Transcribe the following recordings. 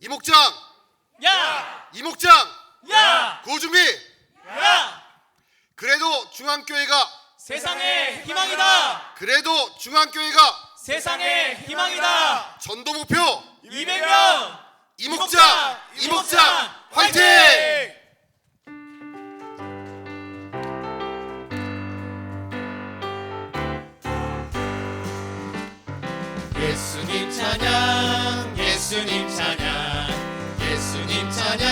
이목장 야! 이목장 야! 구호 준비 야! 그래도 중앙교회가 세상의 희망이다. 그래도 중앙교회가 세상의 희망이다. 전도 목표 200명 이목장 이목장 화이팅! 예수님 찬양 예수님 찬양 Chaitanya.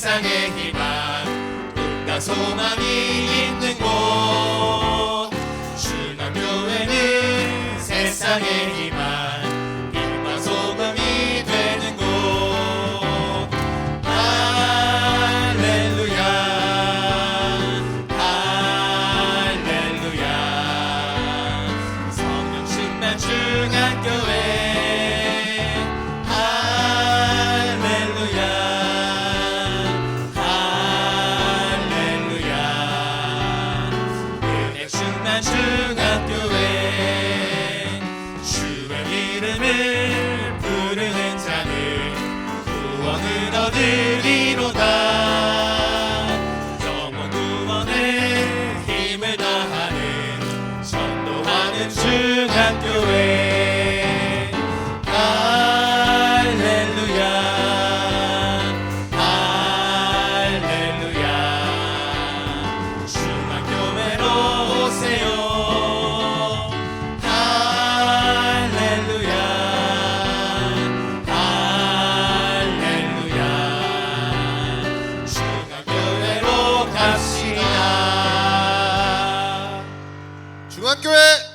세상의 희망 꿈과 소망이 있는 곳. 중앙교회는 세상의 희망 빛과 소금이 되는 곳. 할렐루야 할렐루야. 성령 충만 중앙교회 충만 중앙교회 주의 이름을 부르는 자는 구원을 얻으리 갑시다 중앙교회